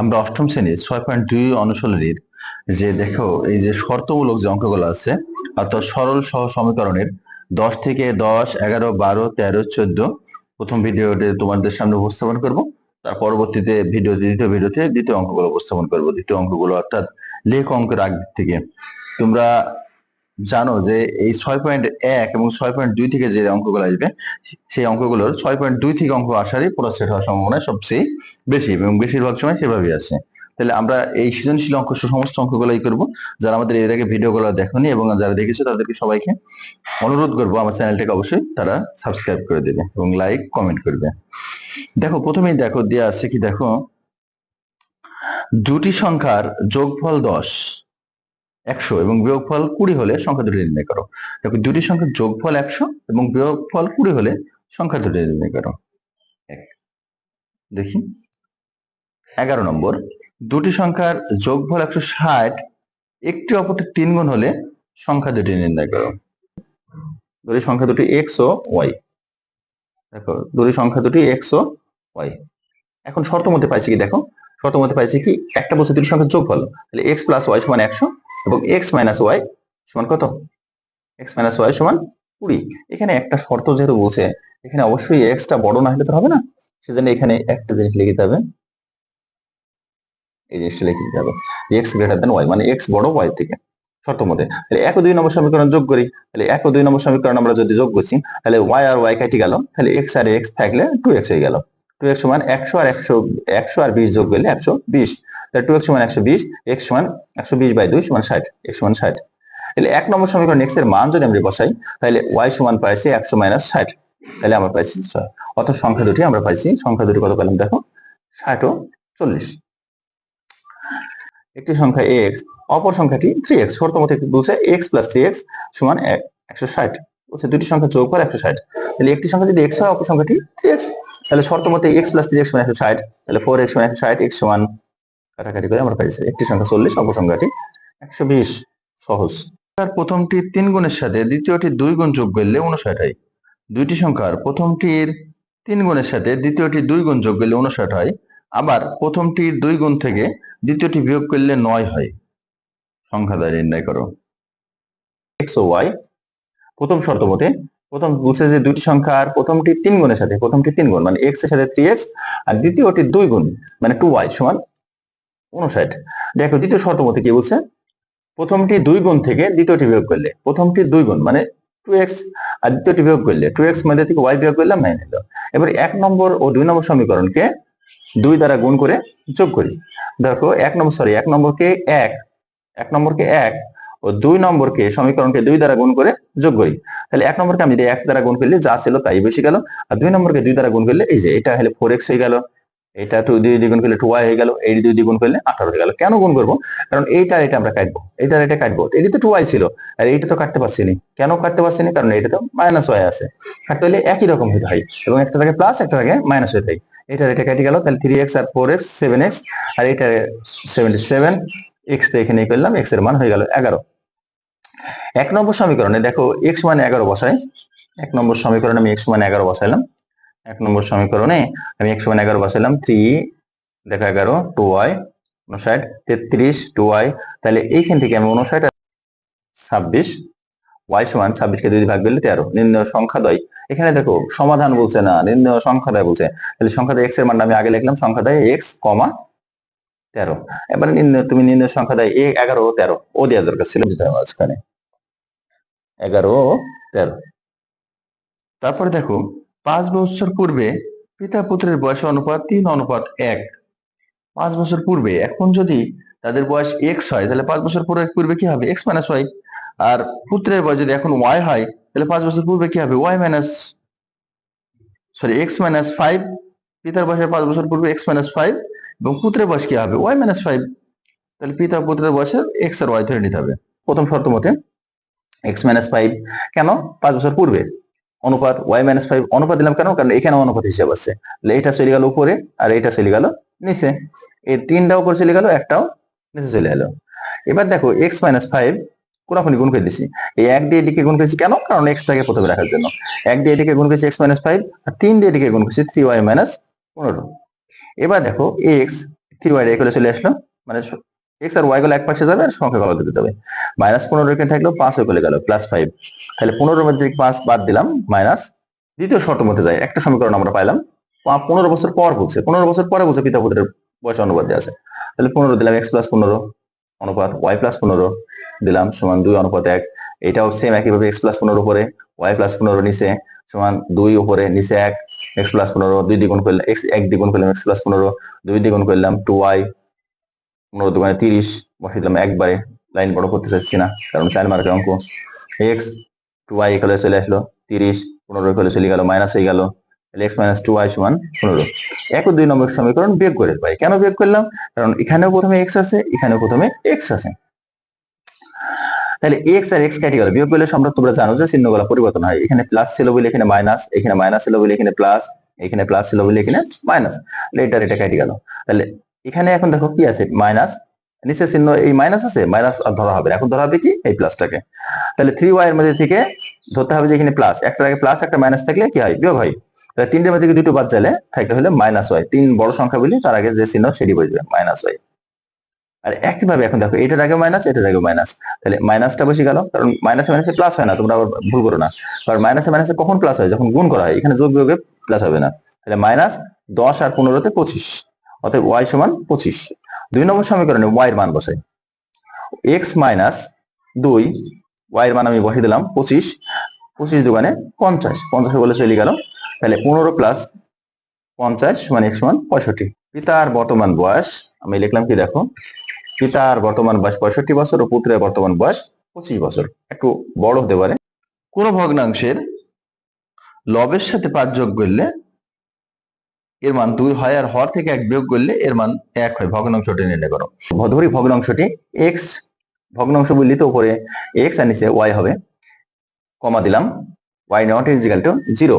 আমরা অষ্টম শ্রেণির ছয় পয়েন্ট দুই অনুশীলনীর যে দেখো, এই যে শর্তমূলক যে অঙ্কগুলো আছে, অর্থাৎ সরল সহ সমীকরণের দশ থেকে দশ, এগারো, বারো, তেরো, চোদ্দ, প্রথম ভিডিওতে তোমাদের সামনে উপস্থাপন করব। তার পরবর্তীতে ভিডিও দ্বিতীয় ভিডিওতে দ্বিতীয় অঙ্কগুলো উপস্থাপন করব। দ্বিতীয় অঙ্কগুলো অর্থাৎ লেখ অঙ্কের আগ থেকে। তোমরা জানো যে এই ছয় পয়েন্ট এক এবং ছয় পয়েন্ট দুই থেকে যে অঙ্কগুলো আসবে, সেই অঙ্কগুলোর ছয় পয়েন্ট দুই থেকে অঙ্ক আসারই পুরো হওয়ার সম্ভাবনা সবচেয়ে বেশি এবং বেশিরভাগ সময় সেভাবেই আসে। তাহলে আমরা এই সৃজনশীল অঙ্ক সমস্ত অঙ্কগুলোই করব। যারা আমাদের এর আগে ভিডিওগুলো দেখনি এবং যারা দেখেছ তাদেরকে সবাইকে অনুরোধ করব আমার চ্যানেলটাকে অবশ্যই তারা সাবস্ক্রাইব করে দেবে এবং লাইক কমেন্ট করবে। দেখো, প্রথমেই দেখো, দেয়া আছে কি দেখো, দুটি সংখ্যার যোগফল দশ। একশো এবং বিয়োগফল কুড়ি হলে সংখ্যা দুটি নির্ণয় করো। দেখো, দুটি সংখ্যার যোগফল একশো এবং বিয়োগফল কুড়ি হলে সংখ্যা দুটি নির্ণয় করো। দেখি। এগারো নম্বর। দুটি সংখ্যার যোগফল একশো ষাট, একটি অপরটি তিন গুণ হলে সংখ্যা দুটি নির্ণয় করো। দুটি সংখ্যা দুটি এক্স ও ওয়াই দেখো, দুটি সংখ্যা দুটি এক্স ও ওয়াই এখন শর্ত মধ্যে পাইছি কি, দেখো? শর্ত মধ্যে পাইছি কি, একটা বলছে দুটি সংখ্যার যোগফল। তাহলে এক্স প্লাস ওয়াই সমান একশো এবং এক্স মাইনাস ওয়াই সমান কত? এক্স মাইনাস ওয়াই সমান কুড়ি। এখানে একটা শর্ত যেহেতু বলছে, এখানে অবশ্যই এক্সটা বড় না হলে তো হবে না। সেজন্য এখানে একটা জিনিস লিখে দিতে হবে। এই জিনিসটা লিখে দিতে হবে এক্স গ্রেটার দেন ওয়াই মানে এক্স বড় ওয়াই থেকে শর্ত মতে। তাহলে এক দুই নম্বর সমীকরণ যোগ করি। তাহলে এক দুই নম্বর সমীকরণ আমরা যদি যোগ করছি, তাহলে ওয়াই আর ওয়াই কেটে গেল। তাহলে এক্স আর এক্স থাকলে টু এক্স হয়ে গেল। টু এক্স সমান একশো আর একশো একশো আর বিশ যোগ করলে একশো বিশ। তাহলে টু এক্স সমান একশো বিশ এক্স সমান একশো বিশ বাই দুই সমান ষাট এক্স সমান ষাট। তাহলে এক নম্বর সমীকরণ এক্সের মান যদি আমরা বসাই, তাহলে ওয়াই সমান পাইছি একশো মাইনাস ষাট। তাহলে আমরা পাইছি ছয়। অত সংখ্যা দুটি আমরা পাইছি, সংখ্যা দুটি কত পেলাম দেখো? ষাট ও চল্লিশ। একটি সংখ্যা এক্স অপর সংখ্যাটি থ্রি এক্স শর্ত মতে বলছে এক্স প্লাস থ্রি এক্স সমান একশো ষাট। বলছে দুটি সংখ্যা যোগ করে একশো ষাট। তাহলে একটি সংখ্যা যদি এক্স হয়, অপর সংখ্যাটি থ্রি এক্স তাহলে শর্ত এক্স প্লাস থ্রি এক্স সমান একশো ষাট, তাহলে ফোর এক্স সমান একশো ষাট এক্স সমান কাটাকাটি করে আমরা পাইছি। একটি সংখ্যা চল্লিশ অপর সংখ্যাটি একশো বিশ। সহজ। তার প্রথমটি তিন গুণের সাথে, দ্বিতীয়টি দুই গুণ যোগ করলে উনষাট হয়। দুইটি সংখ্যার প্রথমটির তিন গুণের সাথে, দ্বিতীয়টি দুই গুণ যোগ করলে উনষাট হয়। আবার প্রথমটির দুই গুণ থেকে দ্বিতীয়টি বিয়োগ করলে নয় হয়। সংখ্যা দ্বারা নির্ণয় করো। এক্স ও ওয়াই, প্রথম শর্ত মতে প্রথম বলছে যে দুইটি সংখ্যার প্রথমটি তিন গুণের সাথে, প্রথমটি তিন গুণ মানে এক্সের সাথে থ্রি এক্স, আর দ্বিতীয়টি দুই গুণ মানে টু ওয়াই সমান উনষাট দেখো, দ্বিতীয় শর্ত মতে কি বলছে? প্রথমটি দুই গুণ থেকে দ্বিতীয়টি বিয়োগ করলে। প্রথমটি দুই গুণ মানে টু এক্স আর দ্বিতীয়টি বিয়োগ করলে। টু এক্স মধ্যে থেকে ওয়াই বিয়োগ করলে মাইনে নিল এবার এক নম্বর ও দুই নম্বর সমীকরণকে দুই দ্বারা গুণ করে যোগ করি। দেখো, এক নম্বর সরি এক নম্বরকে এক এক নম্বরকে এক, ও দুই নম্বরকে সমীকরণকে দুই দ্বারা গুণ করে যোগ করি। তাহলে এক নম্বরকে আমি যদি এক দ্বারা গুণ করলে যা ছিল তাই বেশি গেল, আর দুই নম্বরকে দুই দ্বারা গুণ করলে এই যে, এটা হলে ফোর এক্স হয়ে গেল। এটা টু দুই দ্বিগুণ করলে টু হয়ে গেল, এই দুই দ্বিগুণ করলে আঠারো হয়ে গেল। কেন গুণ করব? কারণ এইটা এটা আমরা কাটবো এইটার এটা কাটবো। এটি তো টু ওয়াই ছিল, আর এইটা তো কাটতে পারছি না। কেন কাটতে পারছি না? কারণ এটা তো মাইনাস ওয়াই আছে। কাটতে হলে একই রকম হতে হয়, এবং একটা থাকে প্লাস একটা থাকে মাইনাস হয়ে। থাকে এটার এটা কেটে গেল, তাহলে থ্রি এক্স আর ফোর এক্স সেভেন এক্স আর এটা সেভেন্টি সেভেন এক্স তো এখানে করলাম এক্সের মান হয়ে গেল এগারো। এক নম্বর সমীকরণে দেখো এক্স মানে এগারো বসাই। এক নম্বর সমীকরণে আমি এক্স মানে এগারো বসাইলাম। এক নম্বর সমীকরণে আমি এক্স মানে এগারো বসাইলাম থ্রি দেখো এগারো টু ওয়াই উনষাট তেত্রিশ টু ওয়াই তাহলে এইখান থেকে আমি উনষাট ছাব্বিশ ওয়াই সমান ছাব্বিশকে দুই ভাগ করলে তেরো, নির্ণয় সংখ্যা দয় এখানে দেখো সমাধান বলছে না, নির্ণয় সংখ্যা দেয় বলছে। তাহলে সংখ্যা দেয় এক্সের মানটা আমি আগে লিখলাম, সংখ্যা দেয় এক্স কমা তেরো। এবার নির্ণয়, তুমি নির্ণয় সংখ্যা দেয় এগারো তেরো। ও দেওয়া দরকার ছিল দিতে হবে মাঝখানে। এগারো তেরো। তারপরে দেখো পাঁচ বছর পূর্বে পিতা পুত্রের বয়স অনুপাত তিন, অনুপাত এক। পাঁচ বছর পূর্বে, এখন যদি তাদের বয়স এক্স হয়, তাহলে পাঁচ বছর পূর্বে পূর্বে কি হবে? এক্স মাইনাস ওয়াই আর পুত্রের বয়স যদি এখন ওয়াই হয়, তাহলে পাঁচ বছর পূর্বে কি হবে? Y minus sorry X minus five পিতার বয়সের পাঁচ বছর পূর্বে এক্স মাইনাস ফাইভ এবং পুত্রের বয়স কি হবে? ওয়াই মাইনাস ফাইভ তাহলে পিতা পুত্রের বয়সের এক্স আর ওয়াই ধরে নিতে হবে। প্রথম শর্ত মতে এক্স মাইনাস ফাইভ কেন? পাঁচ বছর পূর্বে। অনুপাত ওয়াই মাইনাস ফাইভ অনুপাত দিলাম কেন? কারণ এখানে অনুপাত হিসাব আছে। এটা চলে গেল উপরে আর এটা চলে গেল নিচে। এই তিনটা উপরে চলে গেল, একটাও নিচে চলে এলো এবার দেখো এক্স মাইনাস ফাইভ কোনাকুনি গুণ করে দিছি। এই এক দিয়ে এটিকে গুণ করেছি কেন? কারণ এক্সটাকে প্রথমে রাখার জন্য। এক দিয়ে এটিকে গুণ করেছি এক্স মাইনাস ফাইভ আর তিন দিয়ে এটিকে গুণ করেছি থ্রি ওয়াই মাইনাস পনেরো। এবার দেখো এক্স থ্রি ওয়াই চলে আসলো। মানে এক্স আর ওয়াই গুলো এক পাশে যাবে আর সংখ্যা গলা দিতে যাবে। মাইনাস পনেরো এখানে থাকল পাঁচ হয়ে গেল প্লাস ফাইভ তাহলে পনেরোর মধ্যে পাঁচ বাদ দিলাম মাইনাস দ্বিতীয় শর্ত মধ্যে যায় একটা সমীকরণ আমরা পাইলাম। পনেরো বছর পর বুঝছে পনেরো বছর পরে বুঝে পিতা পুত্রের বয়স অনুপাত আছে। তাহলে পনেরো দিলাম এক্স প্লাস পনেরো, অনুপাত ওয়াই প্লাস পনেরো, দিলাম সমান দুই, অনুপাত এক। এটাও সেম একইভাবে এক্স প্লাস পনেরো উপরে ওয়াই প্লাস পনেরো নিচে, সমান দুই উপরে, নিচে এক এক্স প্লাস পনেরো, দুই দ্বিগুণ করলাম এক্স এক দ্বিগুণ করলাম এক্স প্লাস পনেরো, দুই দ্বিগুণ করলাম টু ওয়াই পনেরো দোকানে তিরিশ বসে দিলাম একবারে লাইন বড় করতে চাচ্ছি না, কারণ চার মার্কের অঙ্ক। এক্স টু ওয়াই এখানে চলে আসলো, তিরিশ, পনেরো এখানে চলে গেল মাইনাস হয়ে গেল এক্স মাইনাস টু ওয়াই সমান পনেরো। এক দুই নম্বর সমীকরণ বিয়োগ করে পাই কেন বিয়োগ করলাম? কারণ এখানেও প্রথমে এক্স আছে, এখানেও প্রথমে এক্স আছে। তাহলে এক্স আর এক্স কেটে গেল বিয়োগ করলে আমরা তোমরা জানো যে চিহ্নগুলো পরিবর্তন হয়। এখানে প্লাস ছিল বলে এখানে মাইনাস এখানে মাইনাস ছিল বলে এখানে প্লাস এখানে প্লাস ছিল বলে এখানে মাইনাস এটার এটা কেটে গেল। তাহলে এখানে এখন দেখো কি আছে? মাইনাস নিচে চিহ্ন এই মাইনাস আছে মাইনাস ধরা হবে। এখন ধরা হবে কি? এই প্লাসটাকে তাহলে থ্রি ওয়াই এর মধ্যে থেকে ধরতে হবে যে এখানে প্লাস একটা আগে প্লাস একটা মাইনাস থাকলে কি হয়? বিয়োগ হয়। তাহলে তিনটের মধ্যে দুটো বাদ চাইলে থাকতে হলে মাইনাস ওয়াই তিন বড় সংখ্যা বলি, তার আগে যে চিহ্ন সেটি বসবে মাইনাস ওয়াই আর একইভাবে এখন দেখো, এটার আগে মাইনাস এটার আগে মাইনাস তাহলে মাইনাসটা বসে গেল, কারণ মাইনাসে মাইনাসে প্লাস হয় না, তোমরা আবার ভুল করো না। কারণ মাইনাসে মাইনাসে কখন প্লাস হয়? যখন গুণ করা হয়, এখানে যোগ বিয়োগে প্লাস হবে না। তাহলে মাইনাস দশ আর পনেরোতে পঁচিশ। অতএব ওয়াই সমান পঁচিশ। দুই নম্বর সমীকরণে ওয়াই মান বসাই এক্স মাইনাস দুই ওয়াই মান আমি বসিয়ে দিলাম পঁচিশ। পঁচিশ দোকানে পঞ্চাশ। পঞ্চাশ বলে চলে গেল। তাহলে পনেরো প্লাস পঞ্চাশ সমান এক সমান পঁয়ষট্টি। পিতার বর্তমান বয়স, আমি লিখলাম কি দেখো? পিতার বর্তমান বয়স পঁয়ষট্টি বছর ও পুত্রের বর্তমান বয়স পঁচিশ বছর। একটু বড় হতে পারে। কোন ভগ্নাংশের লবের সাথে পাঁচ যোগ করলে এর মান দুই হয় আর হর থেকে এক বিয়োগ করলে এর মান এক হয়। ভগ্নাংশটি নির্ণয় করো। ধরি ভগ্নাংশটি এক্স ভগ্নাংশ বললি তো উপরে এক্স আর নিচে ওয়াই হবে। কমা দিলাম। Y not equal to zero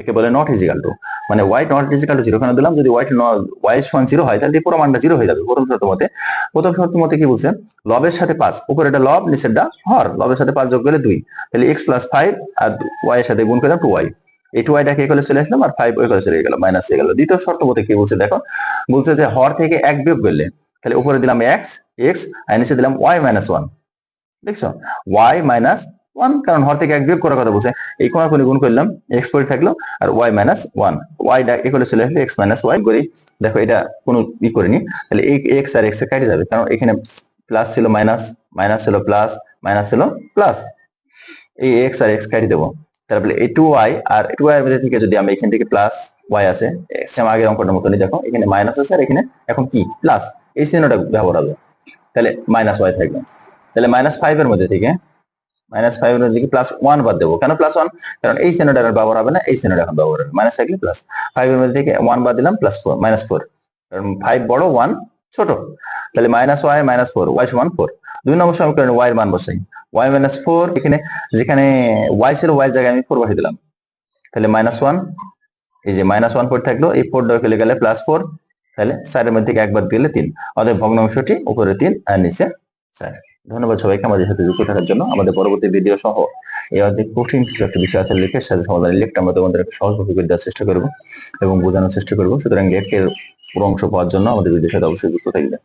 একে বলে নট ইজিক্যাল টু মানে Y not equal to zero কেন দিলাম? যদি ওয়াই ওয়াই সমান জিরো হয়, তাহলে পুরো মানটা জিরো হয়ে যাবে। প্রথম শর্ত মতে, প্রথম শর্ত মতে কি বলছে? লবের সাথে পাঁচ উপরে এটা লব, নিচেরটা হর। লবের সাথে পাঁচ যোগ করলে দুই। তাহলে এক্স প্লাস ফাইভ আর ওয়াই এর সাথে গুণ করলাম টু ওয়াই এই টু ওয়াইটাকে এখানে চলে আসলাম আর ফাইভ ওই চলে গেল মাইনাস হয়ে গেল। দ্বিতীয় শর্ত মতে কি বলছে দেখো? বলছে যে হর থেকে এক বিয়োগ করলে, তাহলে উপরে দিলাম এক্স এক্স আর নিচে দিলাম ওয়াই মাইনাস ওয়ান দেখছ? ওয়াই মাইনাস ওয়ান কারণ হর থেকে এক বিয়োগ করার কথা বলছে। এই কোনা কোনি গুণ করলাম এক্স পরে থাকল, আর ওয়াই মাইনাস ওয়ান ওয়াই এখানে চলে আসলে এক্স মাইনাস ওয়াই করি। দেখো, এটা কোনো ই করিনি। তাহলে এই এক্স আর এক্স কেটে যাবে, কারণ এখানে প্লাস ছিল মাইনাস মাইনাস ছিল প্লাস মাইনাস ছিল প্লাস এই এক্স আর এক্স কেটে দেবো। তারপরে এই টু ওয়াই আর টু ওয়াই এর মধ্যে থেকে যদি আমি এখান থেকে প্লাস ওয়াই আছে সেম আগের অঙ্কটার মতনই দেখো, এখানে মাইনাস আছে আর এখানে এখন কি? প্লাস এই চিহ্নটা ব্যবহার হবে। তাহলে মাইনাস ওয়াই থাকবে। তাহলে মাইনাস ফাইভ এর মধ্যে থেকে মাইনাস ফাইভ এর দিকে প্লাস ওয়ান বাদ দেবো। কেন প্লাস ওয়ান কারণ এই চিহ্নটা আর ব্যবহার হবে না, এই চিহ্নটা এখন ব্যবহার হবে। মাইনাস থাকলে প্লাস ফাইভ এর মধ্যে থেকে ওয়ান বাদ দিলাম প্লাস ফোর মাইনাস ফোর কারণ ফাইভ বড় ওয়ান ছোট। তাহলে minus y minus four y সমান ফোর দুই নম্বর সমীকরণে ওয়াই এর মান বসাই। ওয়াই মাইনাস ফোর এখানে, যেখানে ওয়াই ছিল ওয়াই জায়গায় আমি ফোর বসিয়ে দিলাম। তাহলে মাইনাস ওয়ান এই যে মাইনাস ওয়ান ফোর থাকল, এই ফোর ডকে গেলে প্লাস ফোর তাহলে সাইডের মধ্যে থেকে একবার দিলে তিন। অতএব ভগ্নাংশটি উপরে তিন আর নিচে চার। ধন্যবাদ সবাইকে আমাদের সাথে যুক্ত থাকার জন্য। আমাদের পরবর্তী ভিডিও সহ এই অর্ধেক কঠিন কিছু একটা বিষয় আছে লিখে সাথে সমাধান লিখতে আমরা তোমাদের সহজভাবে করে দেওয়ার চেষ্টা করব এবং বোঝানোর চেষ্টা করব। সুতরাং লেখের পুরো অংশ পাওয়ার জন্য আমাদের ভিডিওর সাথে অবশ্যই যুক্ত থাকবে